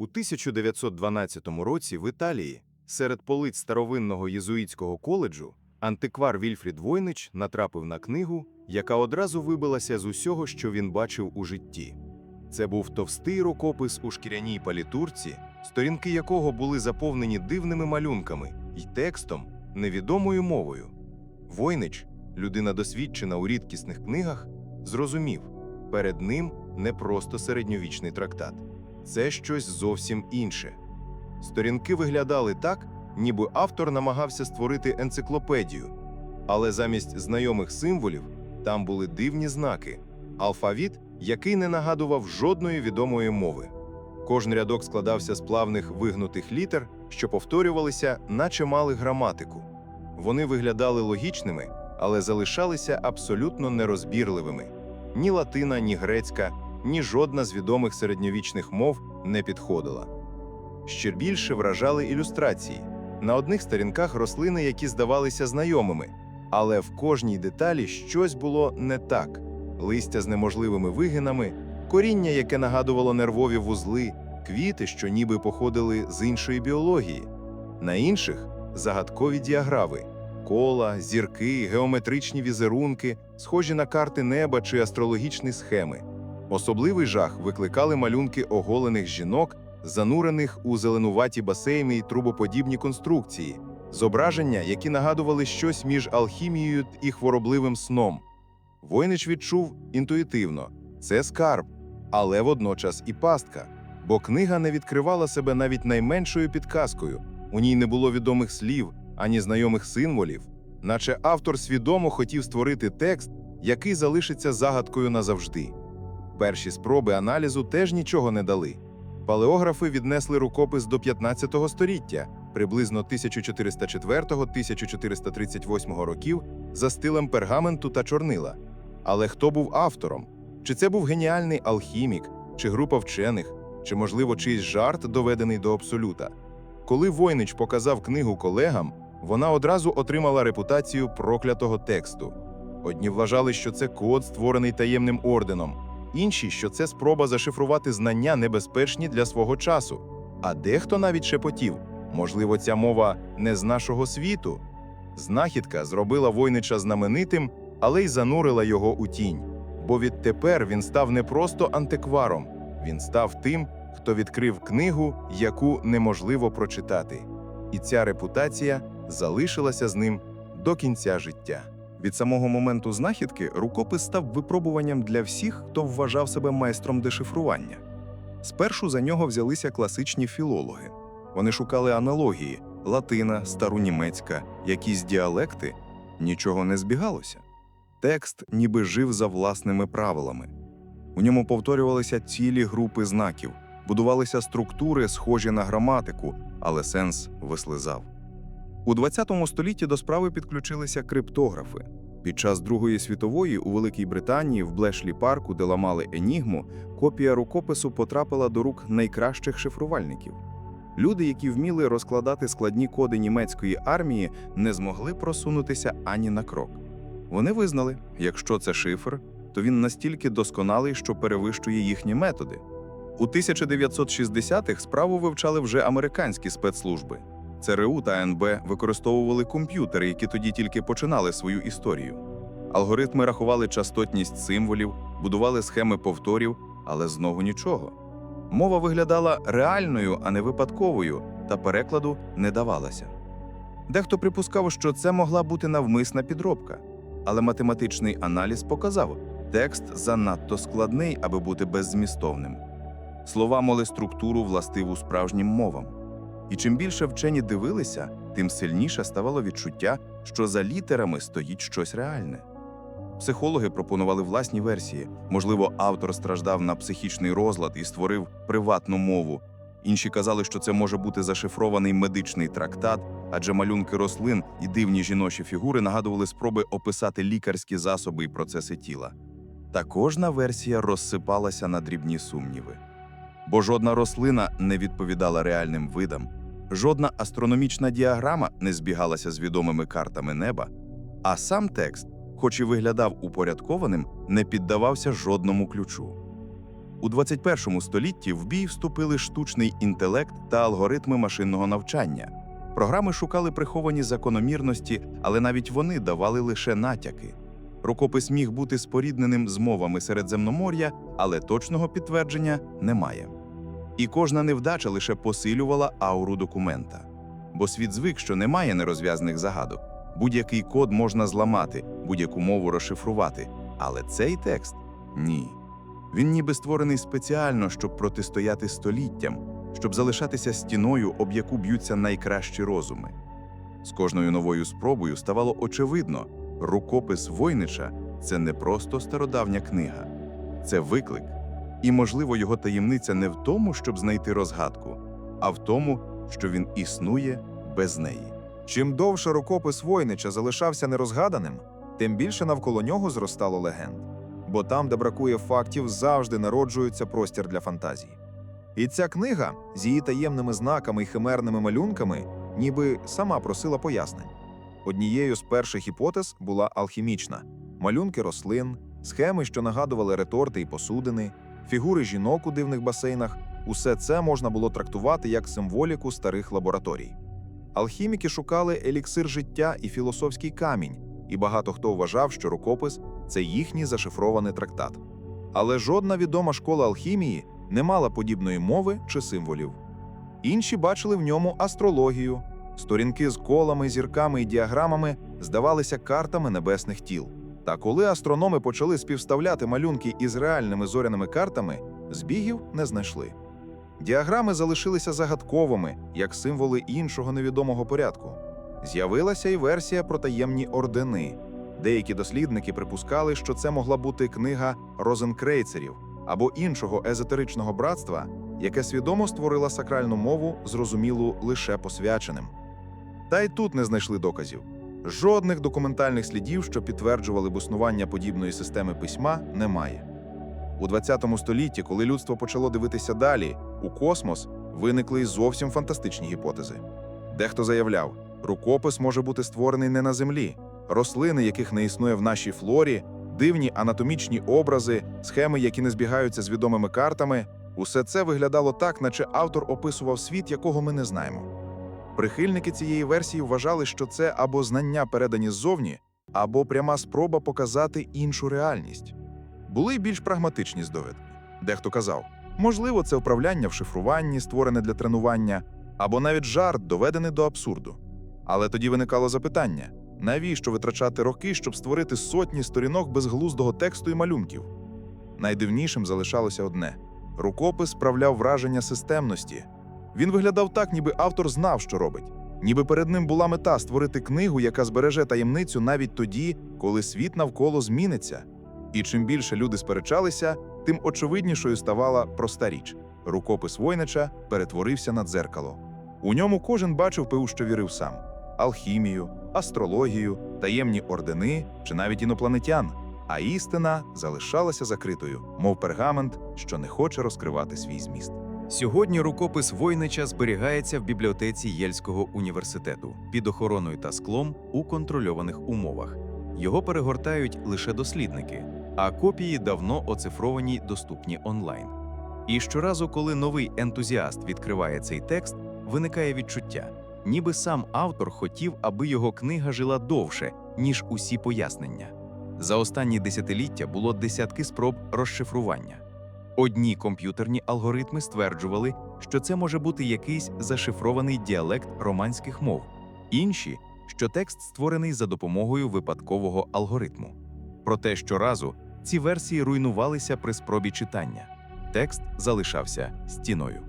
У 1912 році в Італії серед полиць старовинного єзуїтського коледжу антиквар Вільфрід Войнич натрапив на книгу, яка одразу вибилася з усього, що він бачив у житті. Це був товстий рукопис у шкіряній палітурці, сторінки якого були заповнені дивними малюнками й текстом невідомою мовою. Войнич, людина досвідчена у рідкісних книгах, зрозумів, перед ним не просто середньовічний трактат. Це щось зовсім інше. Сторінки виглядали так, ніби автор намагався створити енциклопедію, але замість знайомих символів там були дивні знаки, алфавіт, який не нагадував жодної відомої мови. Кожен рядок складався з плавних вигнутих літер, що повторювалися, наче мали граматику. Вони виглядали логічними, але залишалися абсолютно нерозбірливими. Ні латина, ні грецька, ні жодна з відомих середньовічних мов не підходила. Ще більше вражали ілюстрації. На одних сторінках рослини, які здавалися знайомими, але в кожній деталі щось було не так: листя з неможливими вигинами, коріння, яке нагадувало нервові вузли, квіти, що ніби походили з іншої біології. На інших загадкові діаграми, кола, зірки, геометричні візерунки, схожі на карти неба чи астрологічні схеми. Особливий жах викликали малюнки оголених жінок, занурених у зеленуваті басейни й трубоподібні конструкції, зображення, які нагадували щось між алхімією і хворобливим сном. Войнич відчув інтуїтивно це скарб, але водночас і пастка, бо книга не відкривала себе навіть найменшою підказкою. У ній не було відомих слів ані знайомих символів, наче автор свідомо хотів створити текст, який залишиться загадкою назавжди. Перші спроби аналізу теж нічого не дали. Палеографи віднесли рукопис до 15 століття, приблизно 1404-1438 років, за стилем пергаменту та чорнила. Але хто був автором? Чи це був геніальний алхімік, чи група вчених, чи, можливо, чийсь жарт, доведений до абсолюта? Коли Войнич показав книгу колегам, вона одразу отримала репутацію проклятого тексту. Одні вважали, що це код, створений таємним орденом, інші, що це спроба зашифрувати знання небезпечні для свого часу. А дехто навіть шепотів, можливо, ця мова не з нашого світу. Знахідка зробила Войнича знаменитим, але й занурила його у тінь. Бо відтепер він став не просто антикваром, він став тим, хто відкрив книгу, яку неможливо прочитати. І ця репутація залишилася з ним до кінця життя. Від самого моменту знахідки рукопис став випробуванням для всіх, хто вважав себе майстром дешифрування. Спершу за нього взялися класичні філологи. Вони шукали аналогії латина, старонімецька, якісь діалекти. Нічого не збігалося. Текст ніби жив за власними правилами. У ньому повторювалися цілі групи знаків, будувалися структури, схожі на граматику, але сенс вислизав. У 20 столітті до справи підключилися криптографи. Під час Другої світової у Великій Британії в Блешлі парку, де ламали енігму, копія рукопису потрапила до рук найкращих шифрувальників. Люди, які вміли розкладати складні коди німецької армії, не змогли просунутися ані на крок. Вони визнали, якщо це шифр, то він настільки досконалий, що перевищує їхні методи. У 1960-х справу вивчали вже американські спецслужби. ЦРУ та НБ використовували комп'ютери, які тоді тільки починали свою історію. Алгоритми рахували частотність символів, будували схеми повторів, але знову нічого. Мова виглядала реальною, а не випадковою, та перекладу не давалося. Дехто припускав, що це могла бути навмисна підробка, але математичний аналіз показав, текст занадто складний, аби бути беззмістовним. Слова мали структуру властиву справжнім мовам. І чим більше вчені дивилися, тим сильніше ставало відчуття, що за літерами стоїть щось реальне. Психологи пропонували власні версії. Можливо, автор страждав на психічний розлад і створив приватну мову. Інші казали, що це може бути зашифрований медичний трактат, адже малюнки рослин і дивні жіночі фігури нагадували спроби описати лікарські засоби і процеси тіла. Та кожна версія розсипалася на дрібні сумніви. Бо жодна рослина не відповідала реальним видам, жодна астрономічна діаграма не збігалася з відомими картами неба, а сам текст, хоч і виглядав упорядкованим, не піддавався жодному ключу. У 21 столітті в бій вступили штучний інтелект та алгоритми машинного навчання. Програми шукали приховані закономірності, але навіть вони давали лише натяки. Рукопис міг бути спорідненим з мовами Середземномор'я, але точного підтвердження немає. І кожна невдача лише посилювала ауру документа. Бо світ звик, що немає нерозв'язаних загадок. Будь-який код можна зламати, будь-яку мову розшифрувати. Але цей текст ні. Він ніби створений спеціально, щоб протистояти століттям, щоб залишатися стіною, об яку б'ються найкращі розуми. З кожною новою спробою ставало очевидно, рукопис Войнича це не просто стародавня книга, це виклик. І, можливо, його таємниця не в тому, щоб знайти розгадку, а в тому, що він існує без неї. Чим довше рукопис Войнича залишався нерозгаданим, тим більше навколо нього зростало легенд. Бо там, де бракує фактів, завжди народжується простір для фантазії. І ця книга з її таємними знаками і химерними малюнками ніби сама просила пояснень. Однією з перших гіпотез була алхімічна: малюнки рослин, схеми, що нагадували реторти і посудини, фігури жінок у дивних басейнах усе це можна було трактувати як символіку старих лабораторій. Алхіміки шукали еліксир життя і філософський камінь, і багато хто вважав, що рукопис це їхній зашифрований трактат. Але жодна відома школа алхімії не мала подібної мови чи символів. Інші бачили в ньому астрологію. Сторінки з колами, зірками і діаграмами здавалися картами небесних тіл. Та коли астрономи почали співставляти малюнки із реальними зоряними картами, збігів не знайшли. Діаграми залишилися загадковими, як символи іншого невідомого порядку. З'явилася і версія про таємні ордени. Деякі дослідники припускали, що це могла бути книга розенкрейцерів або іншого езотеричного братства, яке свідомо створило сакральну мову, зрозумілу лише посвяченим. Та й тут не знайшли доказів. Жодних документальних слідів, що підтверджували б існування подібної системи письма, немає. У 20 столітті, коли людство почало дивитися далі, у космос виникли й зовсім фантастичні гіпотези. Дехто заявляв, рукопис може бути створений не на землі, рослини, яких не існує в нашій флорі, дивні анатомічні образи, схеми, які не збігаються з відомими картами. Усе це виглядало так, наче автор описував світ, якого ми не знаємо. Прихильники цієї версії вважали, що це або знання передані ззовні, або пряма спроба показати іншу реальність. Були й більш прагматичні здогадки. Дехто казав, можливо, це вправляння в шифруванні, створене для тренування, або навіть жарт, доведений до абсурду. Але тоді виникало запитання: навіщо витрачати роки, щоб створити сотні сторінок безглуздого тексту і малюнків? Найдивнішим залишалося одне: рукопис справляв враження системності. Він виглядав так, ніби автор знав, що робить, ніби перед ним була мета створити книгу, яка збереже таємницю навіть тоді, коли світ навколо зміниться. І чим більше люди сперечалися, тим очевиднішою ставала проста річ: рукопис Войнича перетворився на дзеркало. У ньому кожен бачив пив, що вірив сам: алхімію, астрологію, таємні ордени чи навіть інопланетян. А істина залишалася закритою, мов пергамент, що не хоче розкривати свій зміст. Сьогодні рукопис Войнича зберігається в бібліотеці Єльського університету під охороною та склом у контрольованих умовах. Його перегортають лише дослідники, а копії давно оцифровані доступні онлайн. І щоразу, коли новий ентузіаст відкриває цей текст, виникає відчуття, ніби сам автор хотів, аби його книга жила довше, ніж усі пояснення. За останні десятиліття було десятки спроб розшифрування. Одні комп'ютерні алгоритми стверджували, що це може бути якийсь зашифрований діалект романських мов, інші, що текст створений за допомогою випадкового алгоритму. Проте щоразу ці версії руйнувалися при спробі читання. Текст залишався стіною.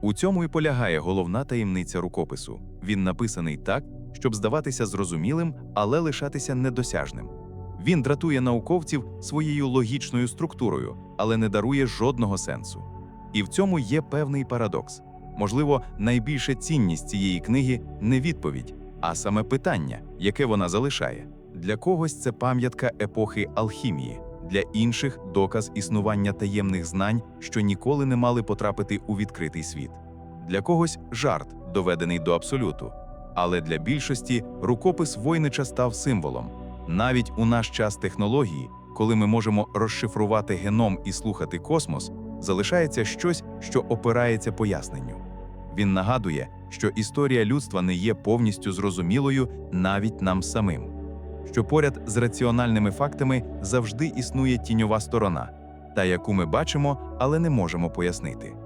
У цьому і полягає головна таємниця рукопису. Він написаний так, щоб здаватися зрозумілим, але лишатися недосяжним. Він дратує науковців своєю логічною структурою, але не дарує жодного сенсу. І в цьому є певний парадокс. Можливо, найбільша цінність цієї книги не відповідь, а саме питання, яке вона залишає. Для когось це пам'ятка епохи алхімії, для інших доказ існування таємних знань, що ніколи не мали потрапити у відкритий світ. Для когось жарт, доведений до абсолюту. Але для більшості рукопис Войнича став символом. Навіть у наш час технології, коли ми можемо розшифрувати геном і слухати космос, залишається щось, що опирається поясненню. Він нагадує, що історія людства не є повністю зрозумілою навіть нам самим, що поряд з раціональними фактами завжди існує тіньова сторона, та яку ми бачимо, але не можемо пояснити.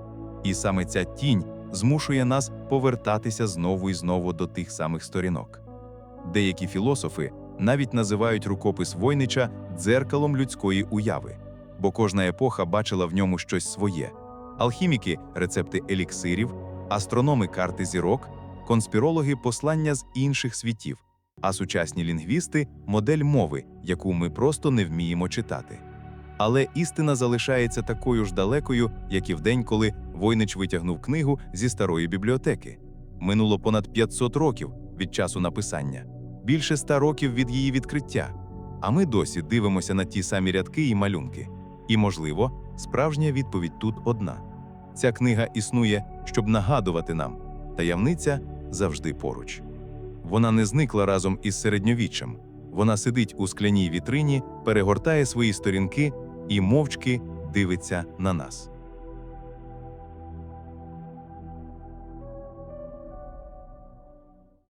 І саме ця тінь змушує нас повертатися знову і знову до тих самих сторінок. Деякі філософи навіть називають рукопис Войнича дзеркалом людської уяви, бо кожна епоха бачила в ньому щось своє: алхіміки рецепти еліксирів, астрономи карти зірок, конспірологи послання з інших світів, а сучасні лінгвісти модель мови, яку ми просто не вміємо читати. Але істина залишається такою ж далекою, як і в день, коли Войнич витягнув книгу зі старої бібліотеки. Минуло понад 500 років від часу написання, більше ста років від її відкриття. А ми досі дивимося на ті самі рядки і малюнки. І, можливо, справжня відповідь тут одна: ця книга існує, щоб нагадувати нам, таємниця завжди поруч. Вона не зникла разом із середньовіччям. Вона сидить у скляній вітрині, перегортає свої сторінки і мовчки дивиться на нас.